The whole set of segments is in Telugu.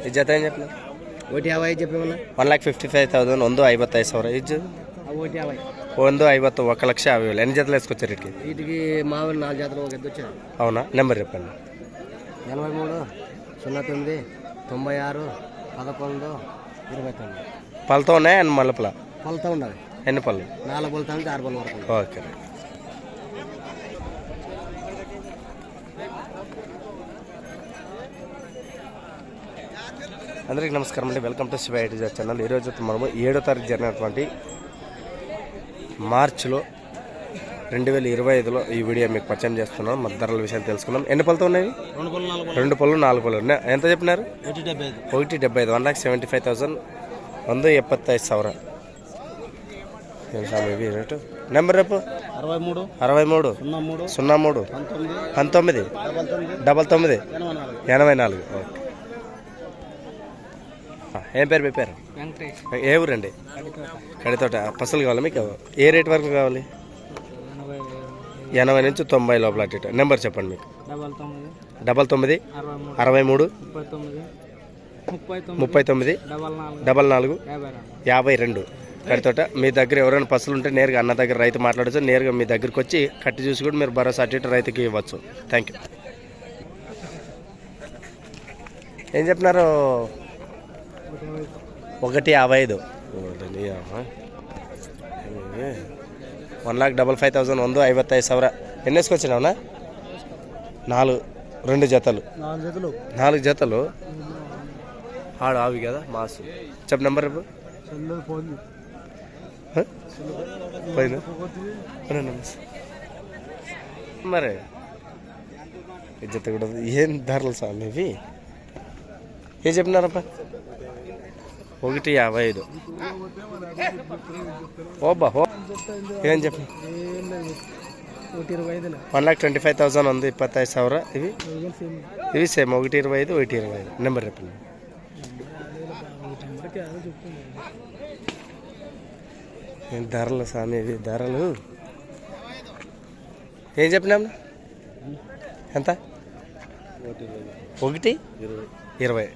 ಈ ಜೊತೆ ಏನು చెప్పిన ఒకటి యాభై చెప్పేమన్నా one lakh fifty five thousand ಒಂದು ಐವತ್ತೈದು ಸಾವಿರ ಇಜ್ಜು ఒకటి యాభై ಒಂದು ಐವತ್ತು ఒక లక్ష యాభై వేలు ఎన్ని జతలు వేసుకొచ్చారు ఇటుకి వీటికి మామూలు నాలుగు జాతలు ఒక ఎద్దు వచ్చారు అవునా నెంబర్ చెప్పండి ఎనభై మూడు సున్నా తొమ్మిది తొంభై ఆరు పదకొండు ఇరవై తొమ్మిది పళ్ళతో ఉన్నాయా అండ్ మల్లపల పొలతో ఉండాలి ఎన్ని పళ్ళు నాలుగు పొలతా నుంచి ఆరు పొలం వరకు ఓకే అందరికీ నమస్కారం అండి. వెల్కమ్ టు శివ ఐటీజా ఛానల్ ఈరోజు మనము ఏడో తారీఖు జరిగినటువంటి మార్చిలో రెండు వేల ఇరవై ఐదులో ఈ వీడియో మీకు పరిచయం చేస్తున్నాం. మద్దతుల విషయాలు తెలుసుకున్నాం ఎన్ని పళ్ళతో ఉన్నాయి? రెండు పళ్ళు నాలుగు పళ్ళు. ఉన్నాయి. ఎంత చెప్పినారు? ఒకటి డెబ్బై ఐదు. One lakh seventy five thousand వంద ఎప్పత్తైదు సవర. రేటు నెంబర్ రేపు అరవై మూడు. అరవై మూడు. సున్నా మూడు. పంతొమ్మిది. డబల్ తొమ్మిది. ఎనభై నాలుగు. ఓకే. ఏం పేరు మీ పేరు? ఏ ఊరండి? కడితోట. పసలు కావాలి మీకు? ఏ రేట్ వరకు కావాలి? ఎనభై నుంచి తొంభై లోపల అటు. నెంబర్ చెప్పండి మీకు. డబల్ తొమ్మిది. అరవై మూడు. ముప్పై తొమ్మిది. డబల్ నాలుగు. యాభై రెండు. కడితోట మీ దగ్గర ఎవరైనా పసులు ఉంటే నేరుగా అన్న దగ్గర రైతు మాట్లాడచ్చు. నేరుగా మీ దగ్గరికి వచ్చి కట్టి చూసి కూడా మీరు భరోసా అటు రైతుకి ఇవ్వచ్చు. థ్యాంక్ యూ ఏం చెప్పినారు? ఒకటి యాభై ఐదు one lakh double five thousand ಒಂದು ಐವತ್ತೈದು ಸಾವಿರ ಎಣ್ಣೆ వేసుకొచ్చినావునా నాలుగు రెండు జతలు నాలుగు జతలు నాలుగు జతలు ఆడు ఆవి కదా మాసు చెప్పు నెంబర్ రేపు సెల్లు ఫోన్ హ? పోయిందా అరే నమస్తే. మరి ఈ జత కూడా ఏం ధరలు స్వామి ఇవి ఏం చెప్పినారప్ప ఒకటి యాభై ఐదు ఓబ్బా ఓ ఏం చెప్పి ఒకటి ఇరవై ఐదులే one lakh twenty five thousand ಒಂದು ಇಪ್ಪತ್ತೈದು ಸಾವಿರ ಇವಿ ఇవి సేమ్ ఒకటి ఇరవై ఐదు ఒకటి ఇరవై ఐదు నెంబర్ చెప్పండి ఏం ధరలు స్వామి ఇవి ధరలు ఏం చెప్పినాం ఎంత ఒకటి ఇరవై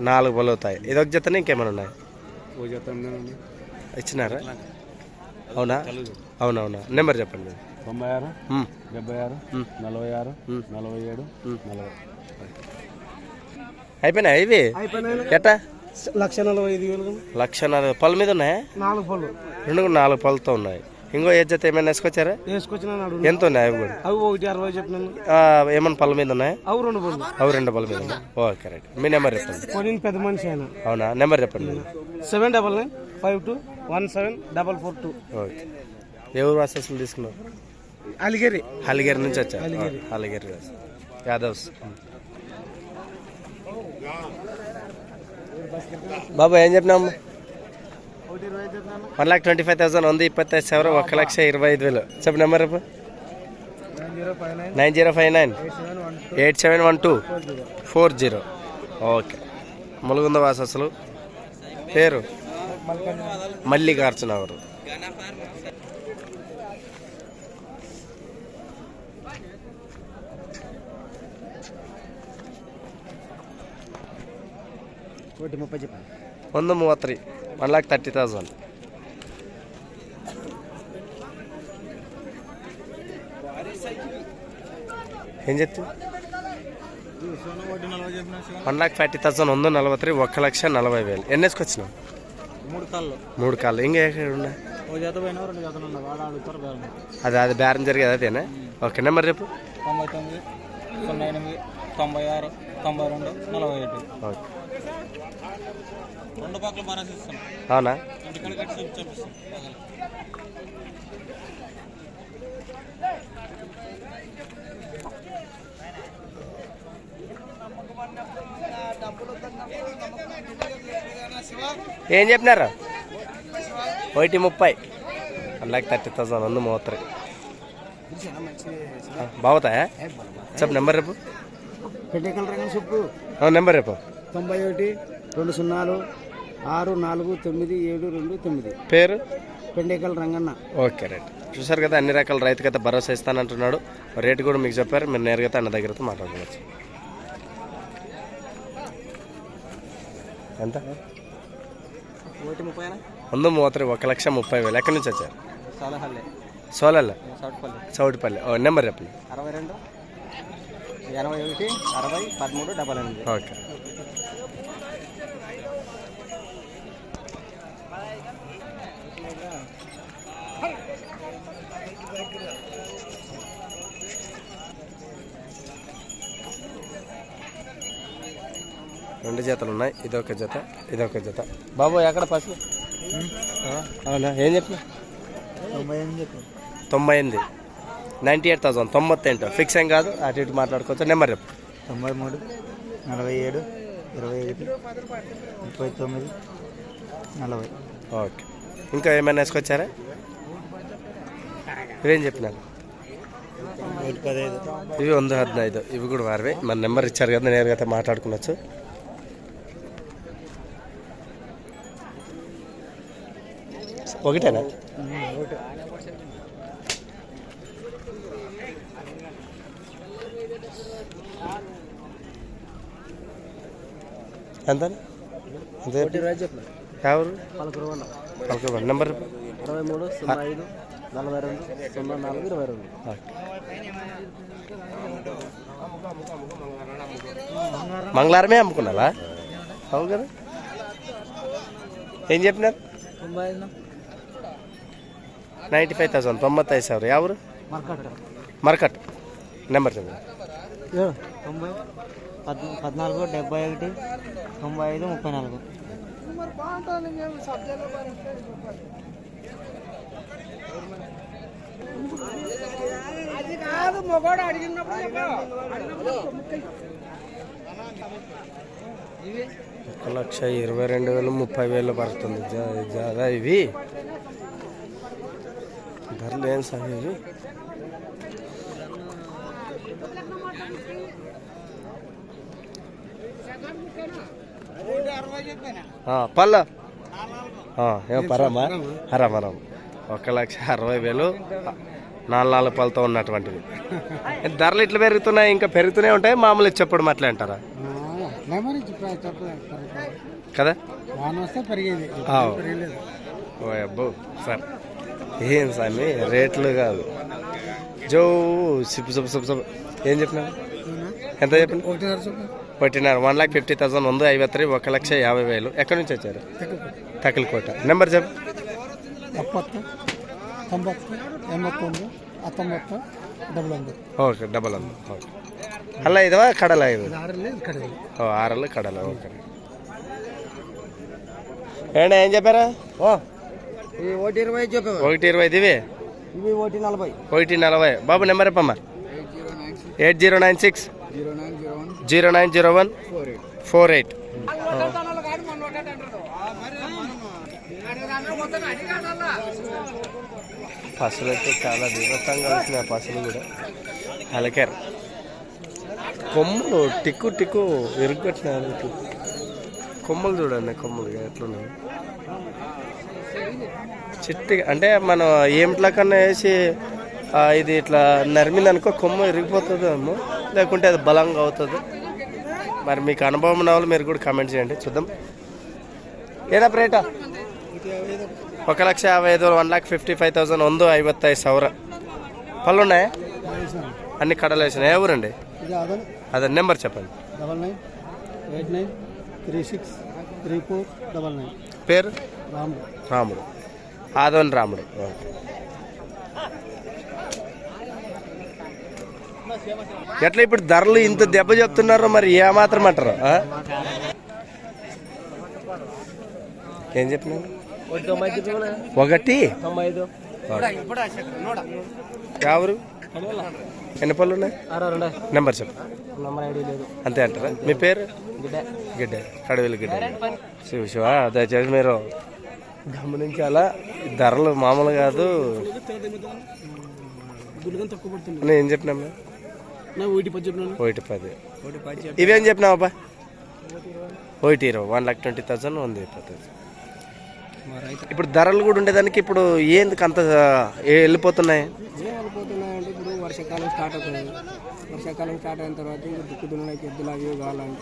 నాలుగు బలు అవుతాయి. ఇది ఒక జతనే ఇంకేమైనా ఉన్నాయి? ఇచ్చినారా? అవునా? అవునవునా. నెంబర్ చెప్పండి. తొంభై ఆరు డెబ్బై ఆరు నలభై ఆరు. నలభై ఏడు. నలభై. అయిపోయినాయి ఇవి? ఎట్టా? లక్ష నలభై ఐదు వేలు. లక్ష నలభై పళ్ళ మీద ఉన్నాయా? నాలుగు పళ్ళు. రెండు నాలుగు పళ్ళతో ఉన్నాయి. ఇంకో ఏ జత ఏమైనా వేసుకొచ్చారా? వేసుకొచ్చిన నాడు ఎంత ఉన్నాయి అవి కూడా? అవి ఒకటి అరవై చెప్పినాను. ఏమన్నా పళ్ళ మీద ఉన్నాయా? అవి రెండు పళ్ళు. అవి రెండు పళ్ళ మీద ఉన్నాయి. Okay right. మీ నెంబర్ చెప్పండి. కొన్ని పెద్ద మనిషి ఆయన. అవునా? నెంబర్ చెప్పండి. Seven double nine five two one seven double four two. Okay. ఎవరు వాసస్సులు తీసుకున్నారు? అలిగేరి. హలిగిరి నుంచి వచ్చా హలిగిరి వాసు. యాదవ్స్ బాబు ఏం చెప్పినాము ఒకటి ఇరవై ఐదు చెప్పినాను one lakh twenty five thousand వంద ఇప్పత్తైదు సెవెన్ ఒక లక్ష ఇరవై ఐదు వేలు. చెప్పు number nine zero five nine. Eight seven one two. Four zero. Okay. ములుగుంద వాస అసలు. పేరు? మల్లికార్జున గారు. ఒకటి ముప్పై చెప్పండి. ಒಂದು ಮೂವತ್ತು ಒನ್ ಲ್ಯಾಕ್ ತರ್ಟಿ ತೌಸಂಡ್ ఏం చెప్తుంది ఒకటి నలభై చెప్పిన వన్ ల్యాక్ ఫార్టీ థౌసండ్ ಒಂದು నలభై ఒక్క లక్ష నలభై వేలు ఎన్ని వేసుకొచ్చినావు మూడు కాళ్ళు మూడు కాళ్ళు ఇంకా ఎక్కడ ఉన్నాయి ఒక జత పోయినా రెండు జతలు ఉన్నాయి వాడు అడుగుతారు బేరం అది అది బేరం జరిగేది అదేనా ఓకే నెంబర్ రేపు తొంభై తొమ్మిది సున్నా ఎనిమిది తొంభై ఆరు తొంభై రెండు నలభై ఒకటి ఓకే అవునా? ఏం చెప్పినారు? ఒకటి ముప్పై. వన్ ల్యాక్ థర్టీ థౌసండ్ వంద మూత్ర. బాగుతాయా? చెప్పు నెంబర్ రేపు నెంబర్ రేపు తొంభై ఒకటి రెండు సున్నాలు ఆరు నాలుగు తొమ్మిది ఏడు రెండు తొమ్మిది. పేరు? పెండేకల్ రంగన్న. Okay right. చూసారు కదా అన్ని రకాల రైతుకైతే భరోసా ఇస్తానంటున్నాడు. రేటు కూడా మీకు చెప్పారు మీరు నేరుగా అన్న దగ్గరతో మాట్లాడుకోవచ్చు. ఎంత? వంద మూవత్తరి ఒక లక్ష ముప్పై వేలు. ఎక్కడి నుంచి వచ్చారు? సోలల్ల చౌట్పల్లి. చౌటిపల్లి. ఓ నెంబర్ చెప్పండి. అరవై రెండు ఎనభై ఒకటి అరవై పదమూడు డబల్ ఎనిమిది. ఓకే. రెండు జతలు ఉన్నాయి. ఇదొక జత ఇదొక జత. బాబు ఎక్కడ పసుపు అవునా? ఏం చెప్పిన తొంభై ఎనిమిది. నైంటీ ఎయిట్ థౌసండ్ తొంభై ఏంటో ఫిక్స్ ఏం కాదు అటు ఇటు మాట్లాడుకోవచ్చు. నెంబర్ చెప్పు. తొంభై మూడు నలభై ఏడు ఇరవై ఒకటి ముప్పై తొమ్మిది నలభై. ఓకే. ఇంకా ఏమైనా వేసుకొచ్చారా? ఇవేం చెప్పినారు? ఇవి వంద హద్నైదు ఇవి కూడా వారివే. మన నెంబర్ ఇచ్చారు కదా నేరుగా అయితే మాట్లాడుకున్నచ్చు ఒకటేనా? ఎంత? ఇరవై ఎవరు? నెంబర్ అరవై మూడు సున్నా ఐదు నలభై రెండు సున్నా నాలుగు ఇరవై రెండు మంగళవారమే అమ్ముకున్నావా? అవును కదా. ఏం చెప్పినారు? తొంభై ఐదు నైంటీ ఫైవ్ థౌసండ్ తొంభై ಸಾವಿರ ಯಾವರು మార్కెట్ మరకట్ నెంబర్ చెప్పండి తొంభై పద్ పద్నాలుగు డెబ్బై ఒకటి తొంభై ఐదు ముప్పై నాలుగు ఒక లక్ష ఇరవై రెండు వేలు ముప్పై వేలు పడుతుంది జా- జాదా ఇవి ధరలు ఏం సార్ ఇవి పల్ల ఏం పరమా హరామ్ ఒక లక్ష అరవై వేలు నాలుగు నాలుగు పళ్ళతో ఉన్నటువంటివి ధరలు ఇట్లా పెరుగుతున్నాయి ఇంకా పెరుగుతూనే ఉంటాయి మామూలు చెప్పడం అట్లా అంటారా? కదా? అబ్బో సార్. ఏం స్వామి రేట్లు కాదు జో సిప్పు సబ్బు సబ్బు సబ్బు ఏం చెప్పినా ఎంత చెప్పిన ఒకటిన్నర చొప్పున ఒకటిన్నర వన్ లాక్ ఫిఫ్టీ థౌసండ్ వంద ఐవత్తి ఒక లక్ష యాభై వేలు ఎక్కడి నుంచి వచ్చారు తకిలికోట నెంబర్ చెప్పు ಎಪ್ಪತ್ತು ತೊಂಬತ್ತು ಎಂಬತ್ತೊಂದು ಹತ್ತೊಂಬತ್ತು ಡಬಲ್ ಒಂದು ఓకే డబల్ ఉంది ఓకే అలా ఇదవా కడల ఇది ಆರಲ್ಲಿ ಕಡೆ ఓ ఆరలు కడల ఓకే ఏంటా ఏం చెప్పారా ఓ ఇవి ఒకటి ఇరవై ఒకటి ఇరవై ఇవి ఇవి ఒకటి నలభై. ఒకటి నలభై. బాబు నెంబర్ చెప్పమ్మా. Eight zero nine six. Zero nine zero one. Four eight. పసులు అయితే చాలా బీభత్సంగా వస్తున్నాయి పసులు కూడా. అలకారు కొమ్ములు టిక్కు టిక్కు ఇరుగ్గట్టినారు ఇట్లా. కొమ్మలు చూడండి కొమ్మలు ఎట్లున్నాయి. చెట్టు అంటే మనం ఏమిట్లా కన్నా వేసి ఇది ఇట్లా నరిమింది అనుకో కొమ్మ ఇరిగిపోతుంది ఏమో. లేకుంటే అది బలంగా అవుతుంది. మరి మీకు అనుభవం ఉన్నవాళ్ళు మీరు కూడా కమెంట్ చేయండి. చూద్దాం. ఏదా రేటా ఒక లక్ష యాభై ఐదు one lakh fifty five thousand వందో ఐదు సౌర పళ్ళు ఉన్నాయా అన్ని కడలేసినాయి? ఎవరండి అదే నెంబర్ చెప్పండి. Double nine eight nine. Three six three four double nine. పేరు? రాము రాముడు. ఆదోన్ రాముడు. ఎట్లా ఇప్పుడు ధరలు ఇంత దెబ్బ చెప్తున్నారో మరి ఏమాత్రం అంటారు? ఏం చెప్పినారు? ఒకటి? ఎవరు? ఎన్ని పళ్ళు ఉన్నాయి? నెంబర్ చెప్పు. అంతే అంటారా? మీ పేరు? గిడ్డ. కడవిలు గిడ్డ. శివ శివ దయచేసి మీరు గమనించాలా? ధరలు మామూలు కాదు. నేను ఏం చెప్పినా ఒకటి పది ఇవేం చెప్పినావు అబ్బా? ఒకటి ఇరవై. వన్ లాక్ ట్వంటీ థౌసండ్ ఉంది అయిపోతుంది. ఇప్పుడు ధరలు కూడా ఉండేదానికి ఇప్పుడు ఎందుకు అంత వెళ్ళిపోతున్నాయి? వర్షాకాలం స్టార్ట్ అవుతుంది. వర్షాకాలం స్టార్ట్ అయిన తర్వాత ఇంకా దుక్కు దున్నడానికి ఎద్దులు అవి ఇవి కావాలంటే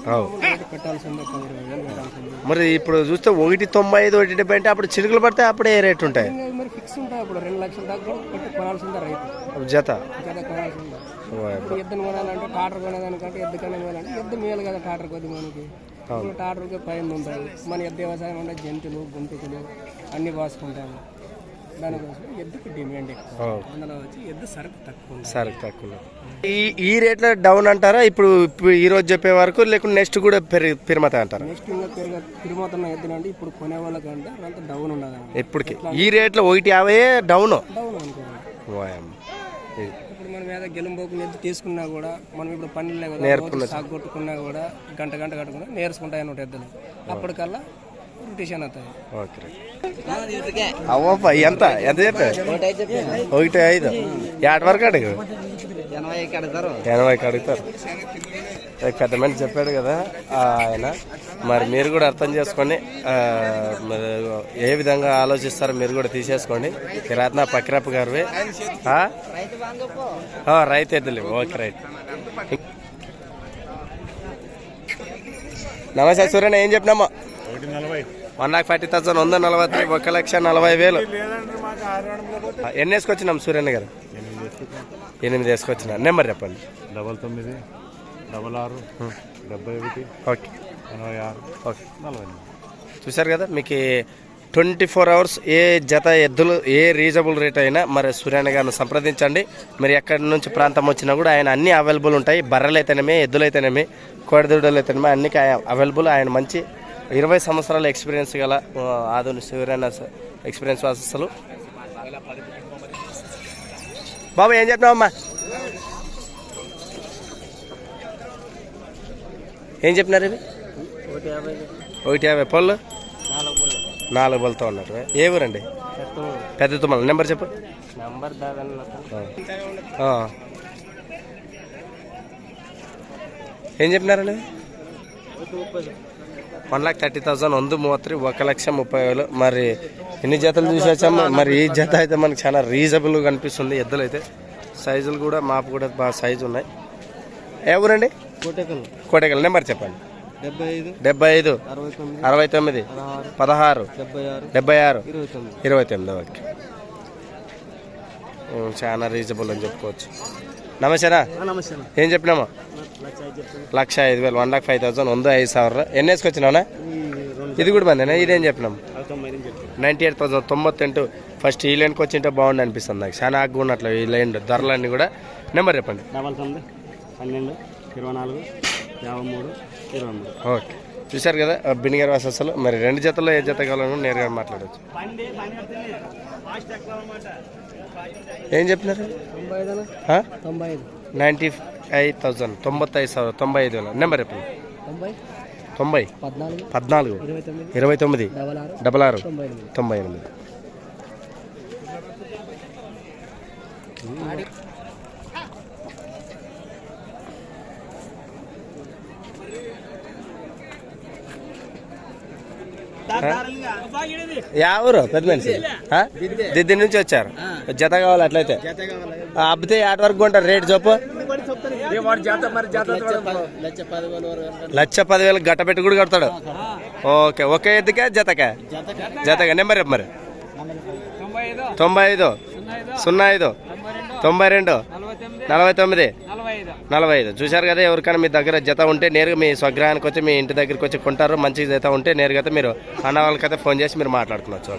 పెట్టాల్సిందే వేలు పెట్టాల్సిందే మరి ఇప్పుడు చూస్తే ఒకటి తొంభై ఐదు ఒకటి డెబ్బై అంటే అప్పుడు చిరుకులు పడితే అప్పుడే రేట్ ఉంటాయి. మరి ఫిక్స్ ఉంటాయి అప్పుడు రెండు లక్షల దాకా పెట్టి కొనాల్సిందే రైతు? జత? కదా కొనాల్సిందే ఎద్దును కొనాలంటే టాటర్ కొనేదానికంటే ఎద్దు కన్నా కొనాలంటే ఎద్దు మేలు కదా టాటర్ కొద్ది మనకి. టాటర్కి పైన ఉంటాయి. మన ఎద్దు వ్యవసాయం ఉండే జంతువులు గుంటుకులు అన్ని బాసుకుంటాము దానికోసం ఎద్దుకి డిమాండ్ ఎక్కువ. ఓ. అందులో వచ్చి ఎద్దు సరుకు తక్కువ ఈ ఈ రేట్లో డౌన్ అంటారా? ఇప్పుడు ఈ రోజు చెప్పే వరకు లేకుంటే నెక్స్ట్ కూడా పెరిగి పెరిమతాయి అంటారా? నెక్స్ట్ ఇంకా పెరిగ ఎద్దులు అంటే ఇప్పుడు కొనే వాళ్ళకంటే అంత డౌన్ ఉండదు ఈ రేట్లో ఒకటి యాభై డౌన్ ఇప్పుడు మనం ఏదో ఎద్దు తీసుకున్నా కూడా మనం ఇప్పుడు పనులే సాగు కొట్టుకున్నా కూడా గంట గంట కట్టుకున్నా నేర్చుకుంటాయి అన్నట్టు ఎద్దులు. అప్పటికల్లా రొటేషన్ అవుతాయి. ఓకే అవ్వప్ప ఎంత? ఎంత చెప్పారు ఒకటి ఐదు. ఏట వరకు అడుగు. ఎనభైకి అడుగుతారు. పెద్ద మనిషి చెప్పాడు కదా ఆయన. మరి మీరు కూడా అర్థం చేసుకొని మరి ఏ విధంగా ఆలోచిస్తారో మీరు కూడా తీసేసుకోండి. కిరాత్న పక్కిరప్ప గారివి. రైతు ఎద్దులు ఓకే రైట్. నమస్తే సూర్యన ఏం చెప్పినామా? వన్ లాక్ ఫార్టీ థౌసండ్ వంద నలభై ఒక లక్ష నలభై వేలు. ఎన్ని వేసుకొచ్చినాం సూర్యన్న గారు? ఎనిమిది వేసుకొచ్చిన. నెంబర్ చెప్పండి. డబల్ తొమ్మిది డబల్ ఆరు డెబ్బై ఒకటి ఓకే. ఎనభై ఆరు ఓకే. నలభై. చూశారు కదా మీకు ట్వంటీ ఫోర్ అవర్స్ ఏ జత ఎద్దులు ఏ రీజనబుల్ రేట్ అయినా మరి సూర్యాన్న గారిని సంప్రదించండి. మీరు ఎక్కడి నుంచి ప్రాంతం వచ్చినా కూడా ఆయన అన్ని అవైలబుల్ ఉంటాయి. బర్రెలు అయితేనేమి ఎద్దులు అయితేనేమి కోడిదూడలు అయితేనేమి అన్ని అవైలబుల్. ఆయన మంచి ఇరవై సంవత్సరాల ఎక్స్పీరియన్స్ గల ఆధుని ఆధునిక సూర్యన్న ఎక్స్పీరియన్స్ అసలు. బాబు ఏం చెప్పినావమ్మా ఏం చెప్పినారు ఇవి? ఒకటి యాభై పళ్ళు. నాలుగు మూడు ఉన్నారు. ఏ ఊరండి? పెద్ద తుమ్మల. నెంబర్ చెప్పు. నంబర్ ఏం చెప్పినారండి? వన్ లాక్ థర్టీ థౌసండ్ వంద మూవత్రి ఒక లక్ష ముప్పై వేలు. మరి ఎన్ని జతలు చూసి వచ్చాము మరి ఈ జత అయితే మనకి చాలా రీజనబుల్గా కనిపిస్తుంది ఎద్దులు అయితే. సైజులు కూడా మాపు కూడా బాగా సైజు ఉన్నాయి. ఏ ఊరండి? కోటకల్. కోటగల్ నెంబర్ చెప్పండి. డెబ్బై ఐదు. అరవై తొమ్మిది. పదహారు. డెబ్బై ఆరు. ఇరవై తొమ్మిది. ఓకే. చాలా రీజనబుల్ అని చెప్పుకోవచ్చు. నమస్తేనా నమస్తే ఏం చెప్పినామా లక్ష ఐదు చెప్తాను లక్ష ఐదు వేలు వన్ లాక్ ఫైవ్ థౌసండ్ వంద ఐదు ಸಾವಿರ ఎన్ని వేసుకొచ్చినావునా ఇది కూడా బందేనా ఇదేం చెప్పినాం తొంభై ఐదు చెప్తాను నైంటీ ఎయిట్ థౌసండ్ తొంభత్తెంటు ఫస్ట్ ఈ లైన్కి వచ్చింటే బాగుండి అనిపిస్తుంది నాకు చాలా ఆగ్గా ఉన్నట్లు ఈ లైన్ ధరలన్నీ కూడా నెంబర్ చెప్పండి డబల్ తొమ్మిది పన్నెండు ఇరవై నాలుగు యాభై మూడు ఇరవై మూడు ఓకే చూశారు కదా బినిగర్ వాసస్సులు మరి రెండు జతల్లో ఏ జత కావాలని నేరుగా మాట్లాడవచ్చు ఏం చెప్పినారు? నైంటీ ఐదు థౌసండ్ తొంభై ఐదు తొంభై ఐదు వేల. నెంబర్ ఎప్పుడు తొంభై? పద్నాలుగు. ఇరవై తొమ్మిది. డబల్ ఆరు. తొంభై ఎనిమిది. ఊరు? పెద్ద మనిషి. ఆ? దిద్ది నుంచి వచ్చారు. జత కావాలి అట్లయితే. ఆ, అబ్బితే ఆట వరకు కొంటారు? రేట్ చెప్పు. లక్ష పదివేలు వరకు లక్ష పదివేలు గట్ట పెట్టి కూడా కడతాడు. ఓకే ఒకే ఎద్దుకే జతకే? జతకే. నెంబర్ చెప్పు మరి. తొంభై ఐదు. సున్నా ఐదు. తొంభై రెండు. నలభై తొమ్మిది. నలభై ఐదు. చూశారు కదా ఎవరికైనా మీ దగ్గర జత ఉంటే నేరుగా మీ స్వగ్రహానికి వచ్చి మీ ఇంటి దగ్గరికి వచ్చి కొంటారు. మంచి జత ఉంటే నేరుగా అయితే మీరు అన్న వాళ్ళకైతే ఫోన్ చేసి మీరు మాట్లాడుకోవచ్చు.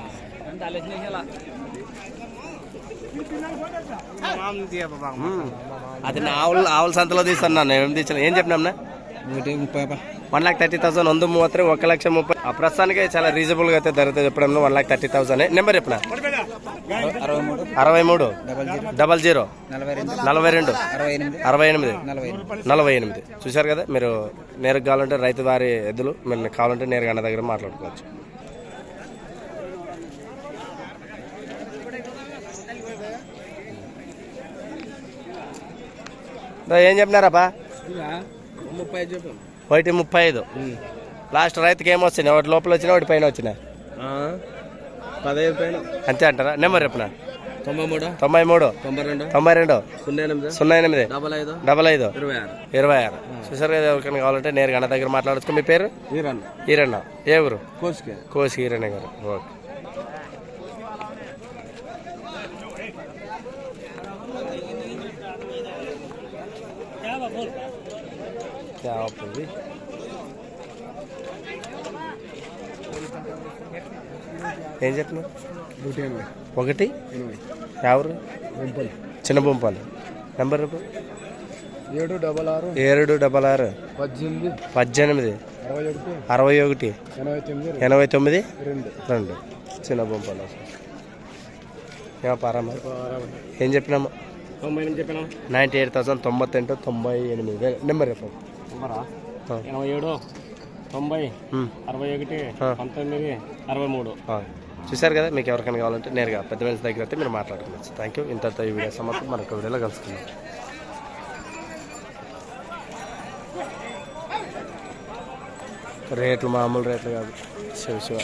అది నా ఆవుల ఆవుల సంతలో తీస్తాను నేను ఏం తీసాను ఏం చెప్పినా వన్ లాక్ థర్టీ థౌసండ్ వంద మూవత్రి ఒక లక్ష ముప్పై ఆ ప్రస్తుతానికి చాలా రీజనబుల్గా అయితే ధరతో చెప్పడంలో one lakh thirty thousand number చెప్పిన? అరవై మూడు. Double zero. నలభై రెండు. అరవై ఎనిమిది. నలభై ఎనిమిది. చూశారు కదా మీరు నేరుగా కావాలంటే రైతు వారి ఎద్దులు మీరు కావాలంటే నేరుగా అన్న దగ్గర మాట్లాడుకోవచ్చు. ఏం చెప్పినారాపా ఒకటి ముప్పై ఐదు. లాస్ట్ రైతుకి ఏమొచ్చినాయి? ఒకటి లోపల వచ్చినా ఒకటి పైన వచ్చినా పదహైదు పైన అంతే అంటారా నెంబర్ చెప్పిన తొంభై మూడు తొంభై మూడు తొంభై రెండు తొంభై రెండు సున్నా ఎనిమిది సున్నా ఎనిమిది డబల్ ఐదు డబల్ ఐదు ఇరవై ఆరు ఇరవై ఆరు చూసారు కదా ఎవరికైనా కావాలంటే నేరుగా అన్న దగ్గర మాట్లాడచ్చు మీ పేరు ఈరన్ ఈరన్న ఏ ఊరు కోసుకే కోసి ఈరన్న గారు ఓకే क्या आप ఏం చెప్తున్నావు? ఒకటి? ఎవరు? చిన్న బొంపాలి. నెంబర్ ఏడు డబల్ ఆరు. ఏడు డబల్ ఆరు. పద్దెనిమిది. పద్దెనిమిది. అరవై ఒకటి. అరవై ఒకటి. ఎనభై తొమ్మిది. ఎనభై తొమ్మిది? రెండు. రెండు. చిన్న బొంపాలి. వ్యాపారమా ఏం చెప్పినాము? తొంభై ఎనిమిది చెప్పినా. నైంటీ ఎయిట్ థౌసండ్ తొంభత్తెంటు తొంభై ఎనిమిది. నెంబర్ చెప్పండి. ఎనభై ఏడు తొంభై. అరవై ఒకటి. పంతొమ్మిది అరవై మూడు. ఆ. చూశారు కదా మీకు ఎవరికైనా కావాలంటే నేరుగా పెద్ద మనిషి దగ్గర అయితే మీరు మాట్లాడుకోవచ్చు. థ్యాంక్ యూ ఇంత ఈ వీడియో సమాప్తం. మరొక వీడియోలో కలుసుకుందాం. రేట్లు మామూలు రేట్లు కాదు. శివ శివ.